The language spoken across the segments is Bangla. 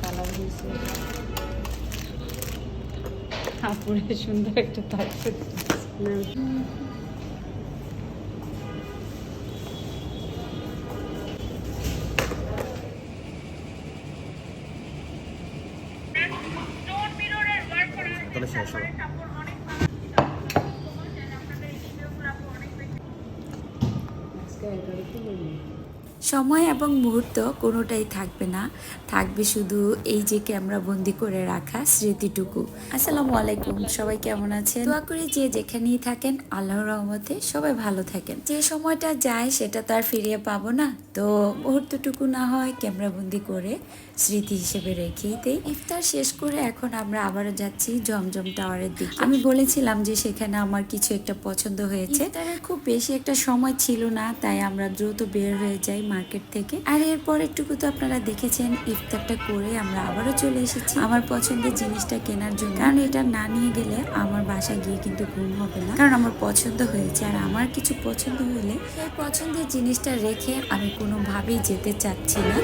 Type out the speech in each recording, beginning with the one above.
কালার হয়েছে সুন্দর একটা থাকছে তাহলে শেষ হবে। Dari. সময় এবং মুহূর্ত কোনোটাই থাকবে না। থাকবে শুধু এই যে ক্যামেরা বন্দি করে রাখা স্মৃতিটুকু। আসসালামু আলাইকুম, সবাই কেমন আছেন? দোয়া করি যে যেখানেই থাকেন, আল্লাহর রহমতে সবাই ভালো থাকেন। যে সময়টা যায় সেটা তো আর ফিরিয়ে পাবো না। তো মুহূর্তটুকু না হয় ক্যামেরা বন্দি করে স্মৃতি হিসেবে রেখেই দেই। ইফতার শেষ করে এখন আমরা আবারও যাচ্ছি জমজম টাওয়ারের দিকে। আমি বলেছিলাম যে সেখানে আমার কিছু একটা পছন্দ হয়েছে। ইফতারের খুব বেশি একটা সময় ছিল না, তাই আমরা দ্রুত বের হয়ে যাই মার্কেট থেকে। আর এরপর একটুকু তো আপনারা দেখেছেন, ইফতারটা করে আমরা আবারও চলে এসেছি। আমার পছন্দের জিনিসটা কেনার জন্য। কারণ এটা না নিয়ে গেলে আমার বাসা গিয়ে কিন্তু ঘুম হবে না। কারণ আমার পছন্দ হয়েছে। আর আমার কিছু পছন্দ হলে সেই পছন্দের জিনিসটা রেখে আমি কোনোভাবেই যেতে চাচ্ছি না।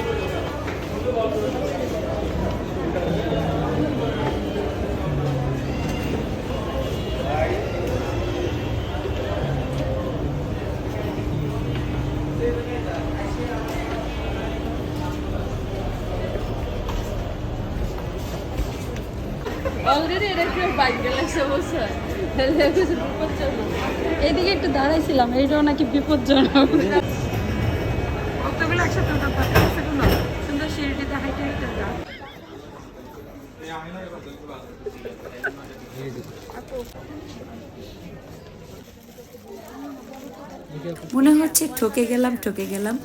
অলরেডি এটা এদিকে একটু দাঁড়াইছিলাম এইটাও নাকি বিপজ্জনক। কতগুলো একসাথে ওটা পাতে আছে কোনো সুন্দর সিঁড়িটিতে হাইটে হাইটে যা। মনে হচ্ছে ঠকে গেলাম ঠকে গেলাম।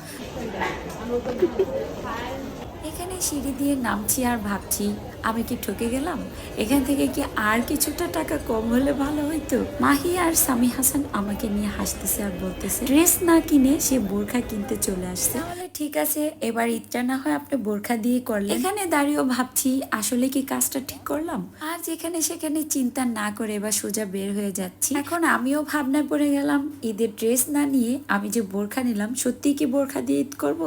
এখানে সিঁড়ি দিয়ে নামছি আর ভাবছি, আমি কি ঠকে গেলাম? এখান থেকে কি আর কিছুটা টাকা কম হলে ভালো হইতো? মাহি আর সামি হাসান আমাকে নিয়ে হাসতেছে আর বলতেছে, ড্রেস না কিনে সে বোরখা কিনতে চলে আসছে। ঠিক আছে, এবার ইচ্ছা না হয় আপনি বোরখা দিয়ে করলেন। এখানে দাঁড়িয়েও ভাবছি, আসলে কি কাজটা ঠিক করলাম? আর যেখানে সেখানে চিন্তা না করে এবার সোজা বের হয়ে যাচ্ছি। এখন আমিও ভাবনায় পড়ে গেলাম, ঈদের ড্রেস না নিয়ে আমি যে বোরখা নিলাম সত্যি কি বোরখা দিয়ে ঈদ করব?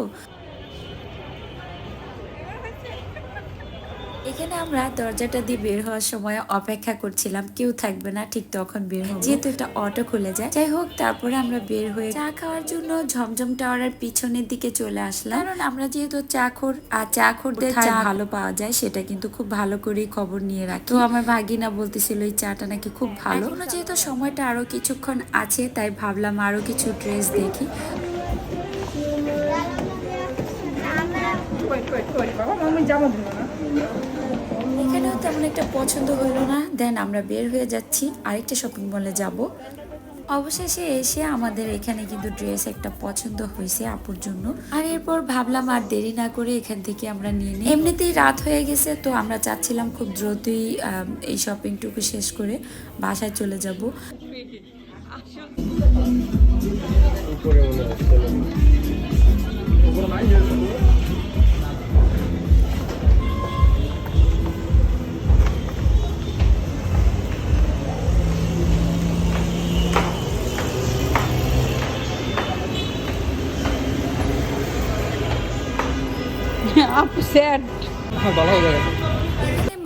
এখানে আমরা দরজাটা দিয়ে বের হওয়ার সময় অপেক্ষা করছিলাম কেউ থাকবে না ঠিক তখন বের হব। যেহেতু একটা অটো খুলে যায়। যাই হোক তারপরে আমরা বের হয়ে চা খাওয়ার জন্য ঝমঝম টাওয়ারের পিছনের দিকে চলে আসলাম। কারণ আমরা যেহেতু চা খোর আর চা খোরদের চা ভালো পাওয়া যায় সেটা কিন্তু খুব ভালো করেই খবর নিয়ে রাখি। তো আমার ভাগিনা বলতেছিল এই চাটা নাকি খুব ভালো। এখনও যেহেতু সময়টা আরও কিছুক্ষণ আছে তাই ভাবলাম আরও কিছু ড্রেস দেখি। এখানেও তেমন একটা পছন্দ হলো না। দেন আমরা বের হয়ে যাচ্ছি আরেকটা শপিং মলে যাব। অবশেষে এসে আমাদের এখানে কিন্তু ড্রেস একটা পছন্দ হয়েছে আপুর জন্য। আর এরপর ভাবলাম আর দেরি না করে এখান থেকে আমরা নিয়ে নিই। এমনিতেই রাত হয়ে গেছে তো আমরা চাচ্ছিলাম খুব দ্রুতই এই শপিংটুকু শেষ করে বাসায় চলে যাব। Ah, certo. Vai logo. Né?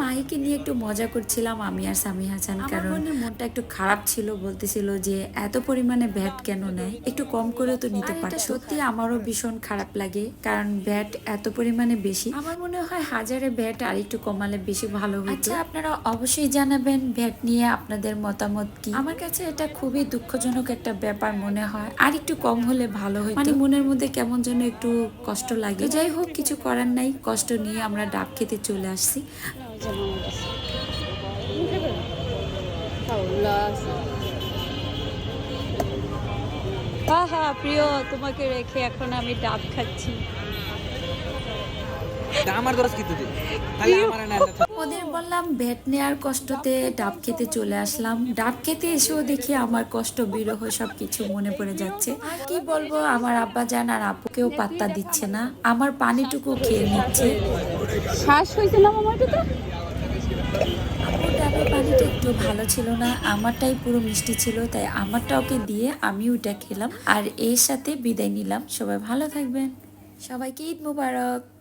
মাহিকে নিয়ে একটু মজা করছিলাম আমি আর সামি হাসান কারণ মনটা একটু খারাপ ছিল বলতেছিল যে এত পরিমাণে ভ্যাট কেন নেয়? একটু কম করেও তো নিতে পারতো। সত্যি আমারও ভীষণ খারাপ লাগে কারণ ভ্যাট এত পরিমাণে বেশি। আমার মনে হয় হাজারে ভ্যাট আর একটু কমালে বেশি ভালো হতো আচ্ছা আপনারা অবশ্যই জানাবেন ভ্যাট নিয়ে আপনাদের মতামত কি? আমার কাছে এটা খুবই দুঃখজনক একটা ব্যাপার মনে হয় আর একটু কম হলে ভালো হয় মানে মনের মধ্যে কেমন যেন একটু কষ্ট লাগে। যাই হোক কিছু করার নাই কষ্ট নিয়ে আমরা ডাব খেতে চলে আসছি। আহা প্রিয় তোমাকে রেখে এখন আমি ডাব খাচ্ছি। আমার দরজ ওদের বললাম ভেট নেওয়ার কষ্টতে ডাব খেতে চলে আসলাম। ডাব খেতে এসেও দেখি আমার কষ্ট বিরহ সব কিছু মনে পড়ে যাচ্ছে। কি বলব আমার আব্বা জান আর আপুকেও পাত্তা দিচ্ছে না। আমার পানিটুকু খেয়ে নিচ্ছে। শ্বাস হয়েছিলাম আমার তো একটু ভালো ছিল না, আমারটাই পুরো মিষ্টি ছিল, তাই আমারটা ওকে দিয়ে আমি ওটা খেলাম আর এর সাথে বিদায় নিলাম। সবাই ভালো থাকবেন। সবাইকে ঈদ মুবারক।